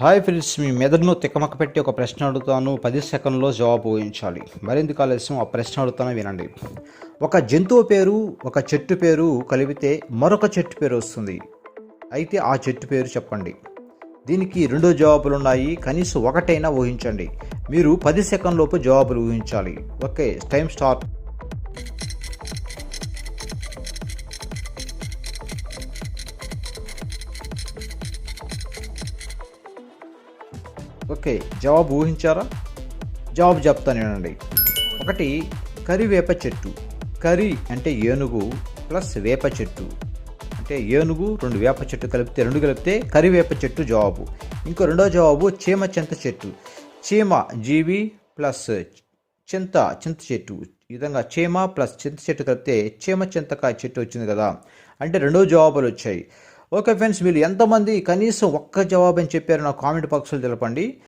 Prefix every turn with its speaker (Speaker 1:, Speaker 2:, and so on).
Speaker 1: Hi friends మీ మెదడును తిక్కమక్క పెట్టి ఒక ప్రశ్న అడుగుతాను. పది సెకండ్లో జవాబు ఊహించాలి. మరింత ఆలస్యం ఆ ప్రశ్న అడుగుతాను వినండి. ఒక జంతువు పేరు ఒక చెట్టు పేరు కలిపితే మరొక చెట్టు పేరు వస్తుంది. అయితే ఆ చెట్టు పేరు చెప్పండి. దీనికి రెండు జవాబులు ఉన్నాయి. కనీసం ఒకటైనా ఊహించండి. మీరు పది సెకండ్లోపు జవాబులు ఊహించాలి. Okay time start. ఓకే జవాబు ఊహించారా? జవాబు చెప్తాను వినండి ఒకటి కరివేప చెట్టు. కరి అంటే ఏనుగు ప్లస్ వేప చెట్టు. అంటే ఏనుగు రెండు వేప చెట్టు కలిపితే రెండు కలిపితే కరివేప చెట్టు జవాబు. ఇంకో రెండో జవాబు చీమ చింత చెట్టు. చీమ జీవి ప్లస్ చింత చింత చెట్టు. ఈ విధంగా చీమ ప్లస్ చింత చెట్టు కలిపితే చీమ చింతకాయ చెట్టు వచ్చింది కదా. అంటే రెండో జవాబులు వచ్చాయి. ఓకే ఫ్రెండ్స్ మీరు ఎంతమంది కనీసం ఒక్క జవాబు అని చెప్పారు. నా కామెంట్ బాక్స్లో తెలపండి.